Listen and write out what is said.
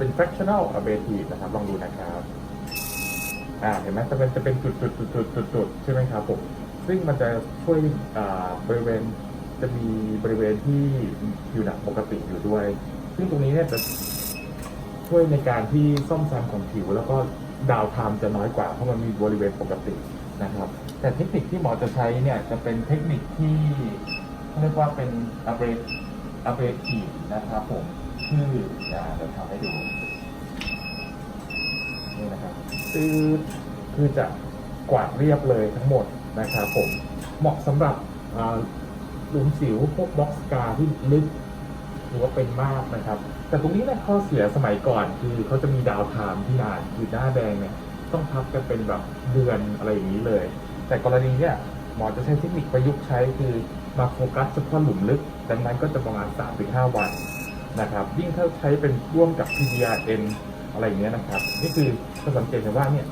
เป็น fractional abrasive นะครับ ลองดูนะครับ อ่า เห็นไหมจะเป็นจะเป็นจุดจุดจุดจุดจุดจุดใช่ไหมครับผม ซึ่งมันจะช่วยอ่าบริเวณจะมีบริเวณที่อยู่หนักปกติอยู่ด้วย ซึ่งตรงนี้เนี่ยจะช่วยในการที่ซ่อมแซมของผิว แล้วก็ดาวไทม์จะน้อยกว่าเพราะมันมีบริเวณปกตินะครับ แต่เทคนิคที่หมอจะใช้เนี่ยจะเป็นเทคนิคที่เรียกว่าเป็น abrasive นะครับผม คืออ่าเดี๋ยวทำให้ดูนี่นะครับคือคือจะกวาดเรียบเลยทั้งหมดนะครับผมเหมาะสำหรับหลุมสิวพวกบล็อกสกาที่ลึกหรือว่าเป็นมากนะครับ แต่ตรงนี้เนะข้อเสียสมัยก่อนคือเขาจะมีดาวไทม์ที่นานคือหน้าแดงเนี่ยต้องพักกันเป็นแบบเดือนอะไรอย่างนี้เลย แต่กรณีเนี่ยหมอจะใช้เทคนิคประยุกต์ใช้คือมาโฟกัสเฉพาะหลุมลึก ดังนั้นก็จะประมาณ3-5วัน นะครับยิ่งถ้าใช้เป็นร่วมกับ PDRN อะไรอย่างเงี้ยนะครับ นี่คือจะสังเกตเห็นว่าเนี่ย